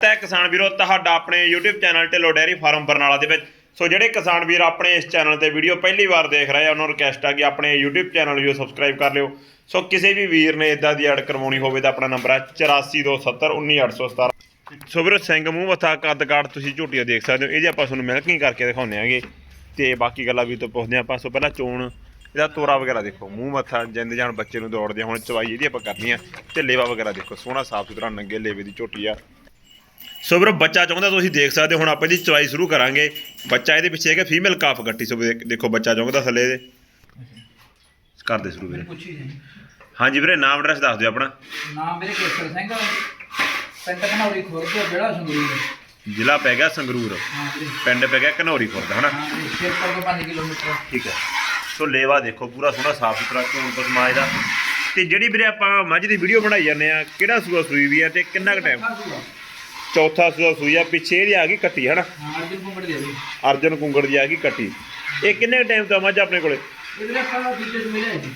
ਤੇ ਕਿਸਾਨ ਵੀਰੋ, ਤੁਹਾਡਾ ਆਪਣੇ YouTube channel Dhillon dairy farm Barnala ਦੇ ਵਿੱਚ। ਸੋ ਜਿਹੜੇ ਕਿਸਾਨ ਵੀਰ ਆਪਣੇ ਇਸ ਚੈਨਲ ਤੇ ਵੀਡੀਓ ਪਹਿਲੀ ਵਾਰ ਦੇਖ ਰਹੇ ਆ, ਉਹਨਾਂ ਨੂੰ ਰਿਕਵੈਸਟ ਆ ਕਿ ਆਪਣੇ YouTube ਚੈਨਲ ਨੂੰ ਸਬਸਕ੍ਰਾਈਬ ਕਰ ਲਿਓ। ਸੋ ਕਿਸੇ ਵੀ ਵੀਰ ਨੇ ਇਦਾਂ ਦੀ ਐਡ ਕਰਵਾਉਣੀ ਹੋਵੇ ਤਾਂ ਆਪਣਾ ਨੰਬਰ ਹੈ 8427191817 ਸੋ ਵੀਰੋ, ਸਿੰਘ, ਮੂੰਹ, ਮੱਥਾ, ਕੱਦ ਕਾਟ ਤੁਸੀਂ ਝੋਟੀਆਂ ਦੇਖ ਸਕਦੇ ਹੋ। ਇਹਦੇ ਆਪਾਂ ਤੁਹਾਨੂੰ ਮਿਲਕਿੰਗ ਕਰਕੇ ਦਿਖਾਉਂਦੇ ਆਂਗੇ, ਤੇ ਬਾਕੀ ਗੱਲਾਂ ਵੀ ਤੋਂ ਪੁੱਛਦੇ ਹਾਂ। ਆਪਾਂ ਸੋ ਪਹਿਲਾਂ ਚੋਣ, ਇਹਦਾ ਤੋਰਾ ਵਗੈਰਾ ਦੇਖੋ। ਮੂੰਹ, ਮੱਥਾ, ਜਿੰਦ ਜਾਨ ਬੱਚੇ ਨੂੰ ਦੌੜਦੇ ਆ। ਹੁਣ, ਚਵਾਈ ਇਹਦੀ ਆਪਾਂ ਕਰਨੀ ਆ। ਤੇ ਲੇਵਾ ਵਗੈਰਾ ਦੇਖੋ। ਸੋਹਣਾ ਸਾਫ਼ ਸੁਥਰਾ ਨੰਗੇ ਲੇਵੇ ਦੀ ਝੋਟੀ ਆ। ਸੋ ਵੀਰੋ ਬੱਚਾ ਚਾਹੁੰਦਾ ਤੁਸੀਂ ਦੇਖ ਸਕਦੇ ਹੋ ਹੁਣ ਆਪਾਂ ਇਹਦੀ ਚਵਾਈ ਸ਼ੁਰੂ ਕਰਾਂਗੇ। ਬੱਚਾ ਇਹਦੇ ਪਿੱਛੇ ਹੈਗਾ ਫੀਮੇਲ ਕਾਫ ਗੱਟੀ ਸੋ ਦੇਖ- ਬੱਚਾ ਚਾਹੁੰਦਾ ਥੱਲੇ ਇਹਦੇ। ਕਰਦੇ ਸ਼ੁਰੂ ਵੀਰੇ। ਪੁੱਛੀ ਜੀ ਹਾਂਜੀ ਵੀਰੇ ਨਾਮ ਐਡਰੈਸ ਦੱਸ ਦਿਓ ਆਪਣਾ। ਨਾਮ ਮੇਰੇ ਕੇਸਰ ਸਿੰਘ ਪਿੰਡ ਘਨੌਰੀ ਖੁਰਦ ਜਿਹੜਾ ਸੰਗਰੂਰ। ਜ਼ਿਲ੍ਹਾ ਪੈ ਗਿਆ ਸੰਗਰੂਰ। ਹਾਂ ਵੀਰੇ ਪਿੰਡ ਪੈ ਗਿਆ ਘਨੌਰੀ ਖੁਰਦ ਹਨਾ? ਹਾਂ ਵੀਰੇ ਸ਼ੇਰਪੁਰ ਤੋਂ 5 ਕਿਲੋਮੀਟਰ। ਠੀਕ ਹੈ। ਸੋ ਲੇਵਾ ਦੇਖੋ ਪੂਰਾ ਸੋਹਣਾ ਸਾਫ਼ ਸੁਥਰਾ ਝੋਣ ਤੋਂ ਸਮਾਜ ਦਾ। ਤੇ ਜਿਹੜੀ ਵੀਰੇ ਆਪਾਂ ਮੱਝ ਦੀ ਵੀਡੀਓ ਬਣਾਈ ਜਾਂਦੇ ਆ ਕਿਹੜਾ ਸੂਆ ਸੂਈ ਵੀ ਆ ਤੇ ਕਿੰਨਾ ਕੁ ਟਾਈਮ ਚੌਥਾ ਸੂਆ ਸੂਈ ਆ ਪਿੱਛੇ ਇਹਦੀ ਆ ਗਈ ਕੱਟੀ ਹਨਾ? ਹਾਂ ਅਰਜਨ ਦੇ ਕੁੰਗੜ ਦੀ ਆ ਗਈ ਕੱਟੀ। ਇਹ ਕਿੰਨੇ ਟਾਈਮ ਤੋਂ ਮੱਝ ਆਪਣੇ ਕੋਲੇ? ਇਹਦੇ ਦੂਜੇ ਤੋਂ ਮਿਲਿਆ ਜੀ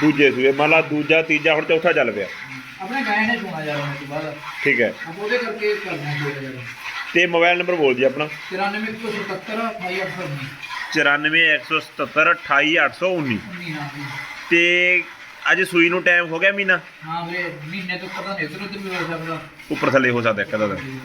ਦੂਜੇ ਸੂਏ ਮੰਨ ਲਾ ਦੂਜਾ ਤੀਜਾ ਹੁਣ ਚੌਥਾ ਚੱਲ ਪਿਆ। ਆਪਣੇ ਗਾਇ ਨੇ ਸੁਣਾ ਯਾਰ ਤੋਂ ਬਾਅਦ। ਠੀਕ ਹੈ। ਆਪਾਂ ਉਹਦੇ ਕਰਕੇ ਕਰਨਾ ਹੈ ਯਾਰ। ਤੇ ਮੋਬਾਈਲ ਨੰਬਰ ਬੋਲ ਜੀ ਆਪਣਾ। 9477 94177 19 ਹਾਂ ਜੀ ਤੇ ਅੱਜ ਸੂਈ ਨੂੰ ਟਾਈਮ ਹੋ ਗਿਆ ਮਹੀਨਾ। ਹਾਂ ਵੀਰੇ ਮਹੀਨੇ ਤੋਂ ਪਤਾ ਨਹੀਂ ਇਧਰ ਉਧਰ ਵੀ ਹੋ ਸਕਦਾ। ਉੱਪਰ ਥੱਲੇ ਹੋ ਸਕਦਾ ਇੱਕ ਅੱਧਾ ਦਿਨ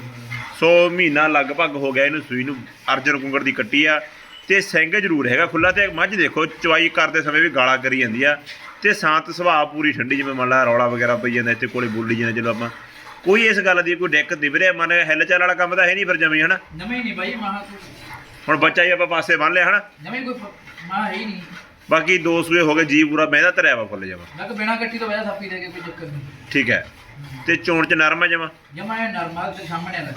ਸੋ ਮਹੀਨਾ ਲਗਭਗ ਹੋ ਗਿਆ ਇਹਨੂੰ ਸੂਈ ਨੂੰ ਅਰਜਨ ਕੁੰਗੜ ਦੀ ਕੱਟੀ ਆ। ਤੇ ਸਿੰਘ ਜ਼ਰੂਰ ਹੈਗਾ ਖੁੱਲਾ ਤੇ ਮੱਝ ਦੇਖੋ ਚਵਾਈ ਕਰਦੇ ਸਮੇਂ ਵੀ ਗਾਲਾਂ ਕਰੀ ਜਾਂਦੀ ਆ। ਤੇ ਸ਼ਾਂਤ ਸੁਭਾਅ ਪੂਰੀ ਠੰਡੀ ਜਿਵੇਂ ਮੰਨ ਲਾ ਰੌਲਾ ਵਗੈਰਾ ਪਈ ਜਾਂਦਾ ਇੱਥੇ ਕੋਲੇ ਬੋਲੀ ਜਾਂਦਾ ਜਦੋਂ ਆਪਾਂ। ਕੋਈ ਇਸ ਗੱਲ ਦੀ ਕੋਈ ਦਿੱਕਤ ਨਹੀਂ ਵੀਰੇ ਮਨ ਹਿੱਲ ਚਾਲ ਵਾਲਾ ਕੰਮ ਤਾਂ ਹੈ ਨਹੀਂ ਫਿਰ ਜਮੀ ਹਨਾ? ਨਵੇਂ ਨਹੀਂ ਬਾਈ ਮਾਹ ਹੁਣ ਬੱਚਾ ਹੀ ਆਪਾਂ ਪਾਸੇ ਬੰਨ ਲਿਆ ਹਨਾ? ਨਵੇਂ ਕੋਈ ਮਾਹ ਹੈ ਹੀ ਨਹੀਂ। ਬਾਕੀ ਦੋ ਸੂਏ ਹੋ ਗਏ ਜੀ ਪੂਰਾ ਮਹਿੰਦਾ ਧਰਿਆ ਵਾ ਫੁੱਲ ਜਮਾ। ਮੈਂ ਕਿ ਬਿਨਾ ਕੱਟੀ ਤੋਂ ਵਜਾ ਥਾਪੀ ਦੇ ਕੇ ਕੋਈ ਚੱਕਰ ਨਹੀਂ। ਠੀਕ ਹੈ। ਤੇ ਚੋਣ ਚ ਨਰਮ ਆ ਜਮਾ? ਜਮਾ ਇਹ ਨਰਮਲ ਤੇ ਸਾਹਮਣੇ ਵਾਲਾ।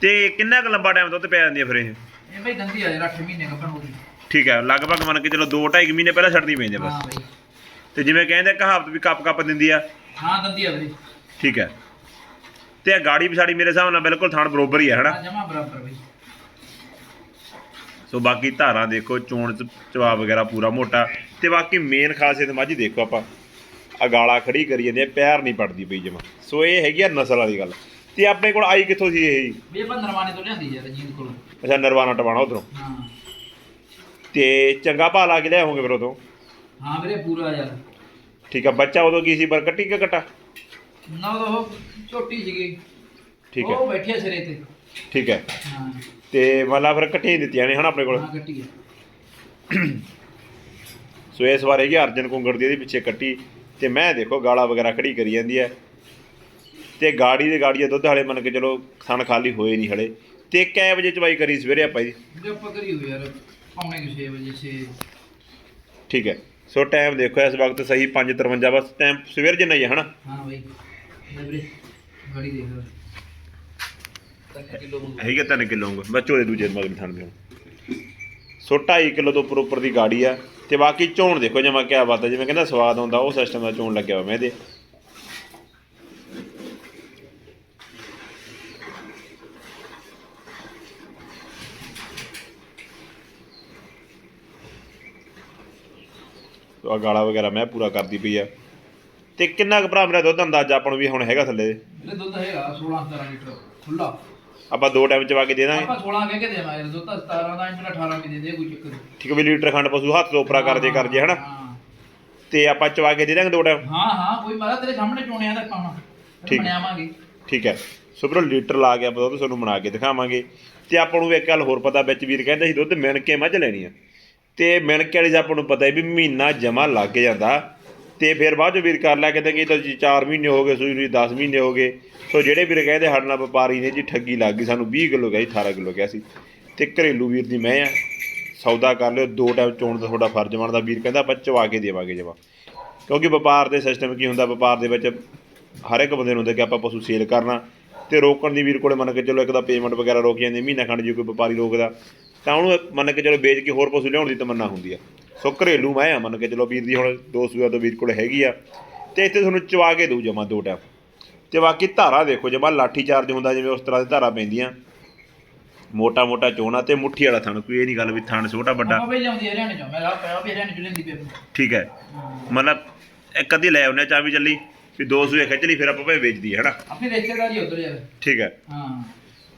ਤੇ ਕਿੰਨਾ ਕੁ ਲੰਬਾ ਟਾਈਮ ਦੁੱਧ ਪੈ ਜਾਂਦੀ ਹੈ ਫਿਰ ਇਹ? ਇਹ ਬਈ ਦੰਦੀ ਆ ਜਰਾ 8 ਮਹੀਨੇ ਕੱਪਣ ਹੋ ਗਈ ਠੀਕ ਹੈ ਲਗਭਗ ਮੰਨ ਕੇ ਚਲੋ 2.5 ਮਹੀਨੇ ਪਹਿਲਾਂ ਛੱਡਣੀ ਪੈਂਦੀ ਹੈ ਹਾਂ ਬਸ ਬਈ। ਤੇ ਜਿਵੇਂ ਕਹਿੰਦੇ ਕਹਾਵਤ ਵੀ ਕੱਪ ਕੱਪ ਦਿੰਦੀ ਆ। ਹਾਂ ਦੰਦੀ ਆ ਵੀਰੇ ਠੀਕ ਹੈ। ਤੇ ਇਹ ਗਾੜੀ ਪਿਛਾੜੀ ਮੇਰੇ ਹਿਸਾਬ ਨਾਲ ਬਿਲਕੁਲ ਥਾਣ ਬਰੋਬਰ ਹੀ ਹੈ ਹਨਾ? ਹਾਂ ਜਮਾ ਬਰਾਬਰ ਬਈ। ਸੋ ਬਾਕੀ ਧਾਰਾਂ ਦੇਖੋ ਚੋਣ ਚਵਾ ਵਗੈਰਾ ਪੂਰਾ ਮੋਟਾ। ਤੇ ਬਾਕੀ ਮੇਨ ਖਾਸੀਅਤ ਮਾਝੀ ਦੇਖੋ ਆਪਾਂ। ਅਗਾਲਾ ਖੜੀ ਕਰੀ ਜਾਂਦੇ ਪੈਰ ਨਹੀਂ ਪੜਦੀ ਪਈ ਜਮਾ। ਸੋ ਇਹ ਹੈਗੀ ਆ ਨਸਲ ਵਾਲੀ ਗੱਲ। ਤੇ ਆਪਣੇ ਕੋਲ ਆਈ ਕਿੱਥੋਂ ਸੀ ਇਹ? ਵੀ ਆਪਾਂ ਨਰਵਾਣੇ ਤੋਂ ਲਿਆਂਦੀ ਯਾਰ ਕੋਲ। ਅੱਛਾ ਨਰਵਾਣਾ ਟਵਾਣਾ ਉਧਰੋਂ। ਹਾਂ। ਤੇ ਚੰਗਾ ਭਾਅ ਲਾ ਕੇ ਲਿਆਉਂਗੇ ਫਿਰ ਉਦੋਂ? ਹਾਂ ਵੀਰੇ ਪੂਰਾ ਯਾਰ। ਠੀਕ ਆ ਬੱਚਾ ਉਦੋਂ ਕੀ ਸੀ? ਪਰ ਕੱਟੀ ਕਿ ਕਟਾ? ਨਾ ਉਹ ਛੋਟੀ ਸੀਗੀ। ਠੀਕ ਹੈ ਉਹ ਬੈਠੇ ਸਿਰੇ ਤੇ। ਠੀਕ ਹੈ। ਹਾਂ ਤੇ ਮਤਲਬ ਫਿਰ ਕੱਟੇ ਦਿੱਤੀਆਂ ਨੇ ਹਨਾ ਆਪਣੇ ਕੋਲ? ਹਾਂ ਕੱਟੀ ਸੋ ਇਸ ਵਾਰ ਹੈਗੀ ਅਰਜਨ ਕੁੰਗੜ ਦੀ ਇਹਦੇ ਪਿੱਛੇ ਕੱਟੀ ਤੇ ਮੈਂ ਦੇਖੋ ਗਾਲਾ ਵਗੈਰਾ ਖੜੀ ਕਰੀ ਜਾਂਦੀ ਹੈ। ਤੇ ਗਾੜੀ ਦੇ ਗਾੜੀਆਂ ਦੁੱਧ ਵਾਲੇ ਮੰਨ ਕੇ ਚਲੋ ਥਣ ਖਾਲੀ ਹੋਏ ਨਹੀਂ ਹਲੇ। ਤੇ ਕੈ ਵਜੇ ਚਵਾਈ ਕਰੀ ਸਵੇਰੇ ਆਪਾਂ ਜੀ। ਜੇ ਆਪਾਂ ਕਰੀ ਹੋਈ ਯਾਰ ਪੌਣੇ 6 ਵਜੇ 6 ਠੀਕ ਹੈ। ਸੋ ਟਾਈਮ ਦੇਖੋ ਇਸ ਵਕਤ ਸਹੀ 5:53 ਬਸ ਟਾਈਮ ਸਵੇਰ ਜਿੰਨਾ ਹੀ ਹੈ ਹਨਾ। ਹਾਂ ਬਈ ਗਾੜੀ ਦੇਖ ਲੈ 3 ਕਿਲੋ ਮੰਗਵਾ ਹੈਗੇ 3 ਕਿਲੋ ਬੱਚੋ ਦੇ ਦੂਜੇ ਮਗਰ ਥਣ ਦੇ ਸੋ 2.5 ਕਿਲੋ ਤੋਂ ਉੱਪਰ ਉੱਪਰ ਦੀ ਗਾੜੀ ਆ ਤੇ ਬਾਕੀ ਚੋਣ ਦੇਖੋ ਜਮਾ ਕਿਆ ਬਾਤ ਹੈ ਜਿਵੇਂ ਕਹਿੰਦਾ ਸਵਾਦ ਆਉਂਦਾ, ਉਹ ਸਿਸਟਮ ਦਾ ਚੋਣ ਲੱਗਿਆ ਹੋਇਆ ਮੈਂ ਇਹਦੇ। ਆ ਗਾਲਾ ਵਗੈਰਾ ਮੈਂ ਪੂਰਾ ਕਰਦੀ ਪਈ ਆ। ਤੇ ਕਿੰਨਾ ਕੁ ਭਰਾ ਮੇਰਾ ਦੁੱਧ ਅੰਦਾਜ਼ਾ ਆਪਾਂ ਨੂੰ ਵੀ ਹੁਣ ਹੈਗਾ ਥੱਲੇ? ਦੁੱਧ ਹੈਗਾ 16 17 ਲੀਟਰ ਖੁੱਲਾ ਆਪਾਂ ਦੋ ਟਾਈਮ ਚਵਾ ਕੇ ਦੇ ਦਾਂਗੇ। ਆਪਾਂ 16 ਕਹਿ ਕੇ ਦੇਵਾਂ ਯਾਰ ਦੁੱਧ ਤਾਂ 17 ਦਾ ਇੰਨਾ 18 ਵੀ ਦੇ ਦੇ ਕੋਈ ਚੱਕਰ ਨਹੀਂ। ਠੀਕ ਹੈ ਵੀ ਲੀਟਰ ਖੰਡ ਪਸ਼ੂ ਹੱਥ ਤੋਂ ਉਪਰਾ ਕਰਦੇ ਕਰ ਜੇ ਹਨਾ? ਹਾਂ। ਤੇ ਆਪਾਂ ਚਵਾ ਕੇ ਦੇ ਦਾਂਗੇ ਦੋ ਟਾਈਮ ਹਾਂ ਹਾਂ ਕੋਈ ਮਾਰਾ ਤੇਰੇ ਸਾਹਮਣੇ ਚੋਣਿਆਂ ਦਾ ਪਾਉਣਾ ਠੀਕ। ਬਣਾਵਾਂਗੇ। ਠੀਕ ਹੈ। ਸੋ ਵੀਰੋ ਲੀਟਰ ਲਾ ਆਪਾਂ ਦੁੱਧ ਤੁਹਾਨੂੰ ਬਣਾ ਕੇ ਦਿਖਾਵਾਂਗੇ। ਤੇ ਆਪਾਂ ਨੂੰ ਇੱਕ ਗੱਲ ਹੋਰ ਪਤਾ ਵਿੱਚ ਵੀਰ ਕਹਿੰਦਾ ਸੀ ਦੁੱਧ ਮਿਣ ਕੇ ਮੱਝ ਲੈਣੀ ਆ। ਤੇ ਮਿਣ ਕੇ ਵਾਲੀ 'ਚ ਆਪਾਂ ਨੂੰ ਪਤਾ ਹੈ ਵੀ ਮਹੀਨਾ ਜਮਾ ਲੱਗ ਜਾਂਦਾ। ਤੇ ਫਿਰ ਬਾਅਦ ਚ ਵੀਰ ਕਰ ਲਿਆ ਕਹਿੰਦੇ ਕਿ ਤਾਂ ਜੀ 4 ਮਹੀਨੇ ਹੋ ਗਏ, ਸੂਈ ਨੂੰ 10 ਮਹੀਨੇ ਹੋ ਗਏ। ਸੋ ਜਿਹੜੇ ਵੀਰ ਕਹਿੰਦੇ ਸਾਡੇ ਨਾਲ ਵਪਾਰੀ ਨੇ ਜੀ, ਠੱਗੀ ਲੱਗ ਗਈ, ਸਾਨੂੰ 20 ਕਿਲੋ ਗਿਆ ਜੀ 18 ਕਿਲੋ ਗਿਆ ਸੀ। ਤੇ ਘਰੇਲੂ ਵੀਰ ਦੀ ਮੈਂ ਆ, ਸੌਦਾ ਕਰ ਲਿਓ, ਦੋ ਟਾਈਮ ਚੋਣ ਦਾ ਤੁਹਾਡਾ ਫਰਜ਼ ਬਣਦਾ। ਵੀਰ ਕਹਿੰਦਾ ਆਪਾਂ ਚਵਾ ਕੇ ਦੇਵਾਂਗੇ ਜਵਾ ਕਿਉਂਕਿ ਵਪਾਰ ਦੇ ਸਿਸਟਮ ਕੀ ਹੁੰਦਾ, ਵਪਾਰ ਦੇ ਵਿੱਚ ਹਰ ਇੱਕ ਬੰਦੇ ਨੂੰ ਹੁੰਦਾ ਕਿ ਆਪਾਂ ਪਸ਼ੂ ਸੇਲ ਕਰਨਾ। ਤੇ ਰੋਕਣ ਦੀ ਵੀਰ ਕੋਲੇ ਮੰਨ ਕੇ ਚਲੋ ਇੱਕ ਤਾਂ ਪੇਮੈਂਟ ਵਗੈਰਾ ਰੋਕ ਜਾਂਦੇ, ਮਹੀਨਾ ਖੰਡ ਜੇ ਕੋਈ ਵਪਾਰੀ ਰੋਕਦਾ, ਤਾਂ ਉਹਨੂੰ ਮੰਨ ਕੇ ਚਲੋ ਵੇਚ ਕੇ ਹੋਰ ਪਸ਼ੂ ਲਿਆਉਣ ਦੀ ਤਮੰਨਾ ਹੁੰਦੀ ਆ। ਸੋ ਘਰੇਲੂ ਮੈਂ ਆ ਮੰਨ ਕੇ ਚਲੋ ਵੀਰ ਦੀ ਹੁਣ ਦੋ ਸੂਆ ਤੋਂ ਵੀਰ ਕੋਲੇ ਹੈਗੀ ਆ। ਤੇ ਇੱਥੇ ਤੁਹਾਨੂੰ ਚਵਾ ਕੇ ਦਊ ਜਮਾ ਦੋ ਟਾਈਮ। ਤੇ ਬਾਕੀ ਧਾਰਾ ਦੇਖੋ ਜਮਾ ਲਾਠੀ ਚਾਰਜ ਹੁੰਦਾ ਜਿਵੇਂ ਉਸ ਤਰ੍ਹਾਂ ਦੀ ਧਾਰਾ ਪੈਂਦੀਆਂ। ਮੋਟਾ ਮੋਟਾ ਚੋਣਾ ਤੇ ਮੁੱਠੀ ਵਾਲਾ ਥਣ ਕੋਈ ਇਹ ਨਹੀਂ ਗੱਲ ਵੀ ਥਣ ਛੋਟਾ ਵੱਡਾ। ਆਪਾਂ ਬਈ ਲਿਆਉਂਦੀ ਹਰਿਆਣੇ ਚੋਂ। ਮੈਂ ਆ ਪਿਆ ਵੀ ਹਰਿਆਣੇ ਚ ਲੈਂਦੀ ਪਈ ਆਪਣੀ। ਠੀਕ ਹੈ। ਹਾਂ ਮਤਲਬ ਇੱਕ ਅੱਧੀ ਲੈ ਆਉਨੇ ਚਾਬੀ ਚੱਲੀ ਵੀ ਦੋ ਸੂਏ ਖਿੱਚ ਲਈ ਫਿਰ ਆਪਾਂ ਭਾਵੇਂ ਵੇਚ ਦਈਏ ਹਨਾ? ਆਪਣੀ ਰਿਸ਼ਤੇਦਾਰੀ ਉਧਰ ਯਾਰ ਠੀਕ ਹੈ। ਹਾਂ।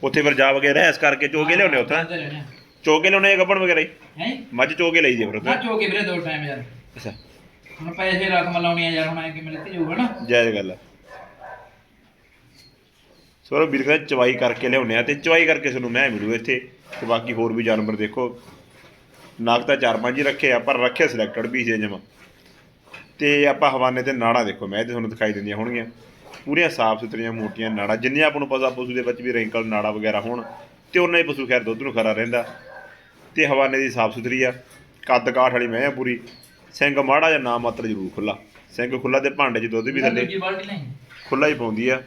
ਉੱਥੇ ਫਿਰ ਜਾ ਵਗੇ ਰਹਿਸ ਕਰਕੇ ਚੋਕੇ ਲਿਆਉਣੇ ਉੱਥੇ। ਚੋਕੇ ਲਿਆਉਣੇ ਗੱਬਣ ਵਗੈਰਾ ਹੀ? ਹੈ? ਮੱਝ ਚੋਕੇ ਲਈ ਦੀ ਫਿਰ ਨਾ ਉੱਥੇ ਚੋਕੇ ਵੀਰੇ ਦੋ ਟਾਈਮ ਯਾਰ। ਅੱਛਾ। ਹੁਣ ਪੈਸੇ ਰਕਮ ਲਾਉਣੀ ਆ ਯਾਰ ਹੁਣ ਐ ਕਿਵੇਂ ਲੱਤੀ ਜਾਊਗਾ ਨਾ। ਜਾਇਜ਼ ਗੱਲ ਹੈ ਸੋ ਵੀਰ ਕਹਿੰਦਾ ਚਵਾਈ ਕਰਕੇ ਲਿਆਉਣੇ ਆ ਤੇ ਚਵਾਈ ਕਰਕੇ ਤੁਹਾਨੂੰ ਮੈਂ ਮਿਲੂ ਇੱਥੇ ਤੇ ਬਾਕੀ ਹੋਰ ਵੀ ਜਾਨਵਰ ਦੇਖੋ। ਨਾਗ ਤਾਂ ਚਾਰ ਪੰਜ ਹੀ ਰੱਖੇ ਆ ਪਰ ਰੱਖੇ ਸਿਲੈਕਟਡ ਵੀ ਜੇ ਜਮਾ। ਤੇ ਆਪਾਂ ਹਵਾਨੇ ਤੇ ਨਾੜਾਂ ਦੇਖੋ ਮੈਂ ਤੇ ਤੁਹਾਨੂੰ ਦਿਖਾਈ ਦਿੰਦੀਆਂ ਹੋਣਗੀਆਂ। ਪੂਰੀਆਂ ਸਾਫ਼ ਸੁਥਰੀਆਂ ਮੋਟੀਆਂ ਨਾੜਾਂ ਜਿੰਨੀਆਂ ਆਪਾਂ ਨੂੰ ਪਤਾ ਪਸ਼ੂ ਦੇ ਵਿੱਚ ਵੀ ਰਿੰਕਲ ਨਾੜਾਂ ਵਗੈਰਾ ਹੋਣ ਤੇ ਉਹਨਾਂ ਹੀ ਪਸ਼ੂ ਖੈਰ ਦੁੱਧ ਨੂੰ ਖਰਾ ਰਹਿੰਦਾ। ਤੇ ਹਵਾਨੇ ਦੀ ਸਾਫ਼ ਸੁਥਰੀ ਆ। ਕੱਦ ਕਾਠ ਵਾਲੀ ਮੈਂ ਆ ਪੂਰੀ। ਸਿੰਘ ਮਾੜਾ ਜਾਂ ਨਾ ਮਾਤਰ ਜ਼ਰੂਰ ਖੁੱਲਾ ਸਿੰਘ ਖੁੱਲਾ ਤੇ ਭਾਂਡੇ 'ਚ ਦੁੱਧ ਵੀ ਥੱਲੇ। ਦੂਜੀ ਬਾਲਟੀ ਨਹੀਂ ਖੁੱਲਾ ਹੀ ਪਾਉਂਦੀ ਆ।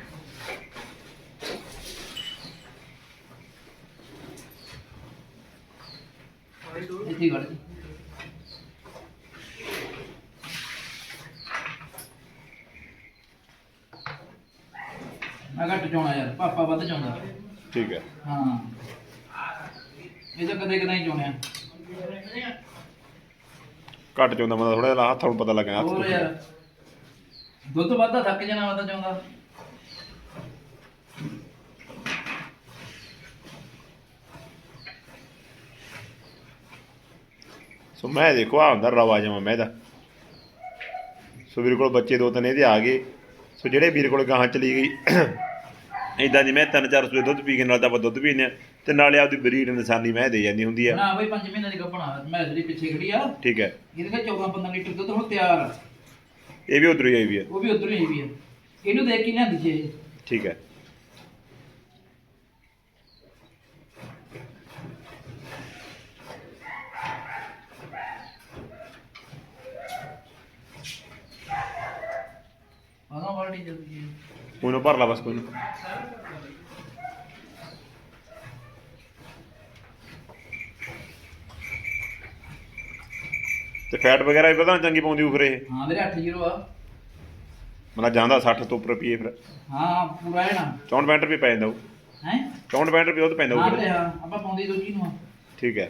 ਇੱਥੇ ਮੈਂ ਘੱਟ ਚਾਉਣਾ ਯਾਰ ਪਾਪਾ ਵੱਧ ਚਾਉਂਦਾ ਠੀਕ ਹੈ ਹਾਂ। ਇਹ ਤਾਂ ਕਦੇ ਕਦੇ ਹੀ ਚਾਉਣਿਆ ਘੱਟ ਚਾਹੁੰਦਾ ਮਤਲਬ ਥੋੜਾ ਜਿਹਾ ਹੱਥਾਂ ਨੂੰ ਪਤਾ ਲੱਗਿਆ ਹੱਥ ਹੋਰ ਤੋਂ। ਯਾਰ ਦੁੱਧ ਵੱਧਦਾ ਥੱਕ ਜਾਣਾ ਵੱਧਦਾ ਚਾਉਂਦਾ ਸੋ ਮੈਂ ਦੇਖੋ ਆ ਹੁੰਦਾ ਰਵਾ ਜਮਾ ਮੈਂ ਦਾ ਸੋ ਵੀਰ ਕੋਲ ਬੱਚੇ ਦੋ ਤਿੰਨ ਇਹਦੇ ਆ ਗਏ। ਸੋ ਜਿਹੜੇ ਵੀਰ ਕੋਲ ਗਾਹਾਂ ਚਲੀ ਗਈ ਇਦਾਂ ਦੀ ਮੈਂ ਤਿੰਨ ਚਾਰ ਸੂਏ ਦੁੱਧ ਪੀ ਕੇ ਨਾਲ ਤਾਂ ਆਪਾਂ ਦੁੱਧ ਪੀਨੇ ਆ ਤੇ ਨਾਲੇ ਆਪਦੀ ਬਰੀਡ ਨਿਸ਼ਾਨੀ ਮੈਂ ਦੇ ਜਾਂਦੀ ਹੁੰਦੀ ਆ। ਨਾ ਬਈ 5 ਮਹੀਨੇ ਦੀ ਗੱਭਣਾ ਮੈਂ ਜਿਹੜੀ ਪਿੱਛੇ ਖੜੀ ਆ। ਠੀਕ ਹੈ। ਇਹਦੇ ਵਿੱਚ 14 15 ਲੀਟਰ ਦੁੱਧ ਹੁਣ ਤਿਆਰ ਆ। ਇਹ ਵੀ ਉਧਰ ਹੀ ਆਈ ਵੀ ਹੈ ਉਹ ਵੀ ਉਧਰ ਹੀ ਵੀ ਆ। ਇਹਨੂੰ ਦੇਖ ਕੇ ਲਿਆਂਦੀ ਸੀ ਇਹ? ਠੀਕ ਹੈ। ਆਹ ਬਾਲਟੀ ਜਲਦੀ ਕੋਈ ਨਾ ਭਰ ਲਾ ਬਸ ਕੋਈ ਨਾ। ਤੇ ਫੈਟ ਵਗੈਰਾ ਵੀ ਪਤਾ ਚੰਗੀ ਪਾਉਂਦੀ ਉਹ ਫਿਰ ਇਹ। ਹਾਂ ਵੀਰੇ 8 ਜ਼ੀਰੋ ਆ। ਮਤਲਬ ਜਾਂਦਾ 60 ਤੋਂ ਉੱਪਰ ਪੀਏ ਫਿਰ। ਹਾਂ ਪੂਰਾ ਹੈ ਨਾ। 64 65 ਰੁਪਏ ਪੈ ਜਾਂਦਾ ਉਹ ਹੈ? 64 65 ਰੁਪਏ ਉਹ ਤਾਂ ਪੈਂਦਾ ਹਾਂ ਉਹ ਵੀਰੇ ਹਾਂ ਆਪਾਂ ਪਾਉਂਦੀ ਦੂਜੀ ਨੂੰ। ਆ ਠੀਕ ਹੈ।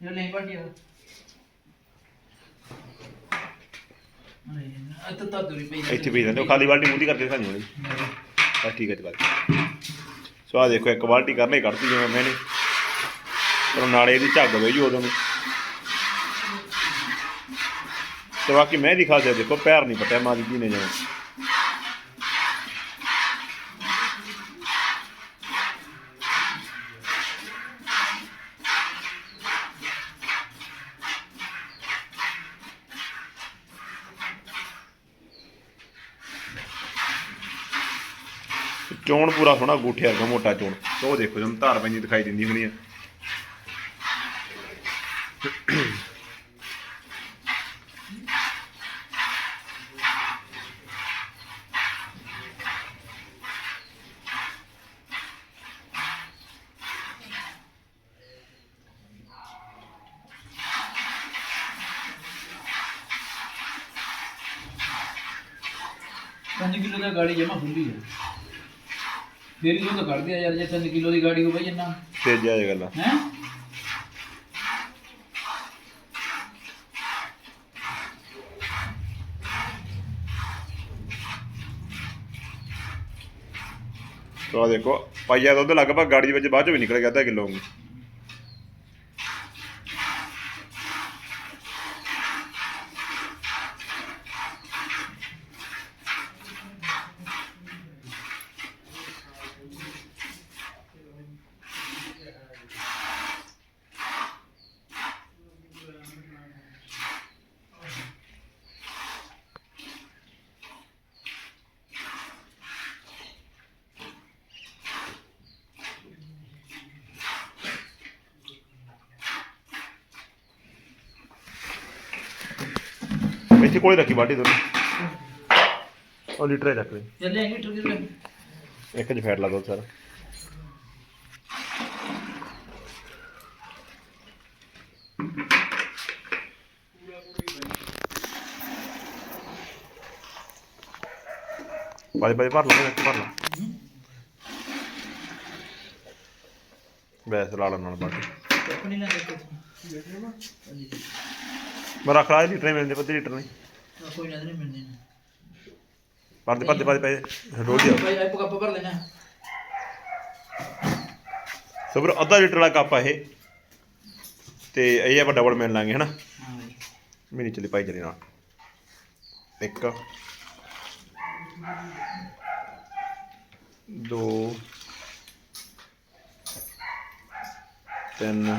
ਜਿਹੜਾ ਨਹੀਂ ਬਾਲਟੀ ਆ। ਅਰੇ ਅੱਤ ਤਾਂ ਦੂਰੀ ਪਈ ਇੱਥੇ ਪੀ ਜਾਂਦੇ ਉਹ ਖਾਲੀ ਬਾਲਟੀ ਮੂੰਹ ਦੀ ਕਰਕੇ ਹੋਣੀ। ਬਸ ਠੀਕ ਹੈ ਚਲਾ ਸੋ ਆ ਦੇਖੋ ਇੱਕ ਬਾਲਟੀ ਕਰਨੇ ਕੱਢਤੀ ਜਿਵੇਂ ਮੈਨੇ ਪਰ ਨਾਲੇ ਇਹਦੀ ਝੱਗ ਵੇ ਜੀ ਉਦੋਂ ਨੂੰ। ਤੇ ਬਾਕੀ ਮੈਂ ਦਿਖਾ ਦਿਆ, ਦੇਖੋ, ਪੈਰ ਨਹੀਂ ਪਟਿਆ ਮਾਦੀ ਜੀ ਨੇ ਜਿਵੇਂ। ਚੋਣ ਪੂਰਾ ਸੋਹਣਾ ਗੂਠੇ ਵਰਗਾ ਮੋਟਾ ਚੋਣ। ਉਹ ਦੇਖੋ ਜਮ ਧਾਰ ਪੈਂਦੀ ਦਿਖਾਈ ਦਿੰਦੀ ਹੋਣੀ ਆ। ਪੰਜ ਕਿਲੋ ਦਾ ਗਾੜੀ ਜਮਾ ਖੁੱਲੀ ਹੈ ਫੇਰ ਹੀ ਉਹ ਤਾਂ ਕੱਢ ਗਿਆ ਯਾਰ ਜੇ 3 ਕਿਲੋ ਦੀ ਗਾੜੀ ਹੋ ਬਈ ਇੰਨਾ ਤੇ ਜਾ ਇਹ ਗੱਲਾਂ। ਹੈ? ਤੋ ਦੇਖੋ ਪਾਈਆ ਦੁੱਧ ਲਗਭਗ ਗਾੜੀ ਦੇ ਵਿੱਚ ਬਾਅਦ ਚੋਂ ਵੀ ਨਿਕਲ ਗਿਆ ਅੱਧਾ ਕਿਲੋ। ਇੱਥੇ ਕੋਲੇ ਰੱਖੀ ਬਾਟੀ ਦੋਨੇ ਉਹ ਲੀਟਰ ਹੀ ਰੱਖ ਲੈ ਚੱਲੇ ਆਂਗੇ ਠੁਕੀ ਲੈ ਇੱਕ ਚ ਫੈਟ ਲਾ ਦੋ ਸਰ। ਬਾਈ ਬਾਈ ਭਰ ਲਾ ਇੱਕ ਭਰ ਲਾ। ਬੈਸ ਲਾ ਲਾ ਨਾਲ ਬਾਟੀ ਚੱਕਣੀ ਨਾ ਦੇਖੋ ਮੈਂ ਰੱਖ ਲਾ ਲੀਟਰ ਮਿਲਦੇ ਪੱਤੇ ਲੀਟਰ ਨਹੀਂ ਕੋਈ ਨਜ਼ਰ ਨਹੀਂ ਮਿਲਦੀ ਪਰਦੇ ਪਰਦੇ ਪਰਦੇ ਰੋਲ ਦਿਓ ਭਾਈ ਆਪ ਕੱਪ ਭਰ ਲੈਣਾ। ਸੋ ਵੀਰੋ ਅੱਧਾ ਲੀਟਰ ਵਾਲਾ ਕੱਪ ਆ ਇਹ। ਤੇ ਇਹ ਆਪਾਂ ਡਬਲ ਮਿਲ ਲਾਂਗੇ ਹਨਾ? ਹਾਂ ਮੇਰੀ ਚਲੀ ਭਾਈ ਜਰੀ ਨਾਲ। ਇੱਕ ਦੋ ਤਿੰਨ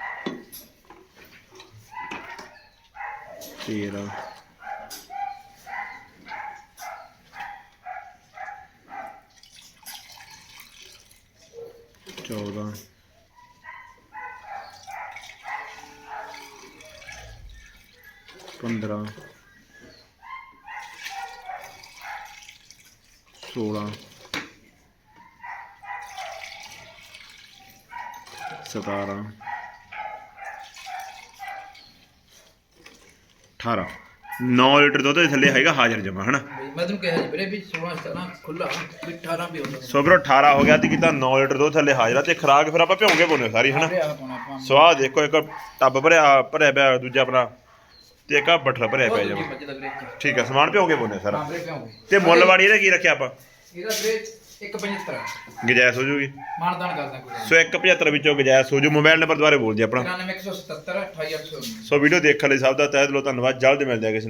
tira giova. Pondrà. Sola. Separa. 18 9 litre ਦੁੱਧ ਦੇ ਥੱਲੇ ਹੈਗਾ ਹਾਜ਼ਰ ਜਮਾ ਹਨਾ? ਮੈਂ ਤੈਨੂੰ ਕਿਹਾ ਜੀ ਵੀਰੇ ਵੀ 16 17 ਖੁੱਲਾ ਵੀ 18 ਵੀ ਹੁੰਦਾ। ਸੋ ਵੀਰੋ 18 ਹੋ ਗਿਆ ਤੇ ਕਿਤਾ 9 ਲੀਟਰ ਦੁੱਧ ਥੱਲੇ ਹਾਜ਼ਰਾ ਤੇ ਖਰਾਕ ਫਿਰ ਆਪਾਂ ਭਿਉਂਗੇ ਪਾਉਨੇ ਸਾਰੀ ਹਨਾ? ਵੀਰੇ ਆ ਪਾਉਣਾ ਆਪਾਂ। ਦੇਖੋ ਇੱਕ ਟੱਬ ਭਰਿਆ ਭਰਿਆ ਪਿਆ ਦੂਜਾ ਆਪਣਾ ਤੇ ਇੱਕ ਆ ਭਰਿਆ ਪਿਆ ਜਮਾ ਠੀਕ ਆ ਸਮਾਨ ਭਿਉਂਗੇ ਪਾਉਨੇ ਸਾਰਾ। ਹਾਂ ਵੀਰੇ ਕਿਉਂ ਤੇ ਮੁੱਲ ਵਾੜੀ ਇਹਦਾ ਕੀ ਰੱਖਿਆ ਆਪਾਂ? ਇਹਦਾ ਵੀਰੇ 175 ਗਜੈਸ ਹੋ ਜੂਗੀ? ਮਾਨਦਾਨ ਕਰਦਾ ਕੋਈ ਸੋ 175 ਵਿੱਚੋਂ ਗਜੈਸ ਹੋ ਜੂ। ਮੋਬਾਈਲ ਨੰਬਰ ਦੁਬਾਰੇ ਬੋਲ ਜੀ ਆਪਣਾ। 99177 28819 ਸੋ ਵੀਡੀਓ ਦੇਖਣ ਲਈ ਸਭ ਦਾ ਤਹਿ ਦਿਲੋਂ ਧੰਨਵਾਦ। ਜਲਦ ਮਿਲਦੇ ਆ ਕਿਸੇ